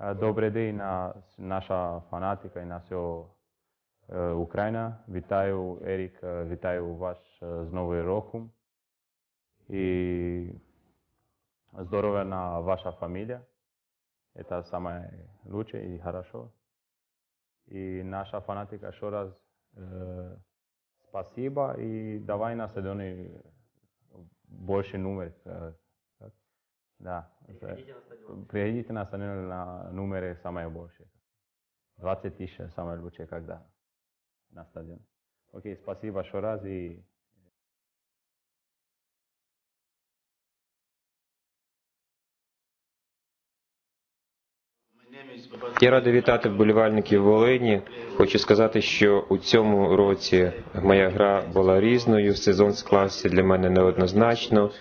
Е, Добрий день, на- наша фанатика і на всю е, Україна. Вітаю, Ерік, е, вітаю вас е, з Новим роком. І здоров'я ваша фамілія. Это самое лучшее и хорошо. И наша фанатика еще раз э, спасибо. И давай на стадионе больше номер. Э, так. да. Приходите на стадион на номере самое больше. 20 тысяч самое лучшее, когда на стадион. Окей, спасибо еще раз и Я радий вітати вболівальників Волині. Хочу сказати, що у цьому році моя гра була різною. Сезон склався для мене неоднозначно.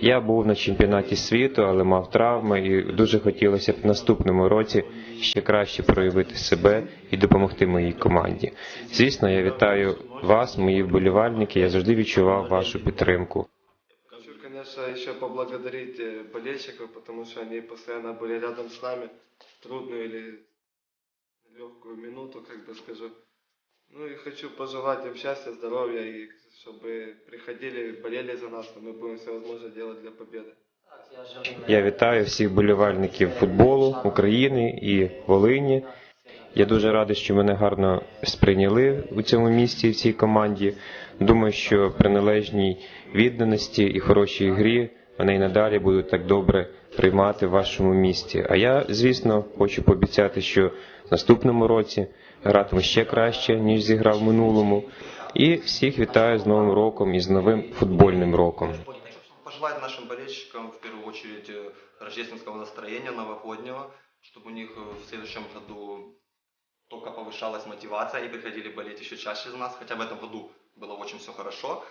Я був на чемпіонаті світу, але мав травми, і дуже хотілося б в наступному році ще краще проявити себе і допомогти моїй команді. Звісно, я вітаю вас, мої вболівальники. Я завжди відчував вашу підтримку. Хочу, конечно, еще поблагодарить э, болельщиков, потому что они постоянно были рядом с нами в трудную или легкую минуту, как бы скажу. Ну и хочу пожелать им счастья, здоровья и чтобы приходили, болели за нас, но мы будем все возможное делать для победы. Я вітаю всіх вболівальників футболу України і Волині. Я дуже радий, що мене гарно сприйняли у цьому місті в цій команді. Думаю, що при належній відданості і хорошій грі мене й надалі будуть так добре приймати в вашому місті. А я, звісно, хочу пообіцяти, що в наступному році гратиму ще краще, ніж зіграв в минулому. І всіх вітаю з Новим роком і з новим футбольним роком. Пожелать нашим болельщикам в первую очередь э, рождественского настроения новогоднего, чтобы у них э, в следующем году только повышалась мотивация и приходили болеть еще чаще за нас, хотя в этом году было очень все хорошо.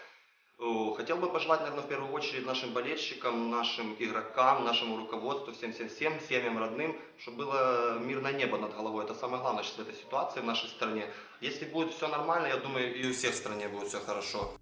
Э, Хотел бы пожелать, наверное, в первую очередь нашим болельщикам, нашим игрокам, нашему руководству, всем-всем-всем, семьям родным, чтобы было мирное небо над головой. Это самое главное сейчас в этой ситуации в нашей стране. Если будет все нормально, я думаю, и у всех в стране будет все хорошо.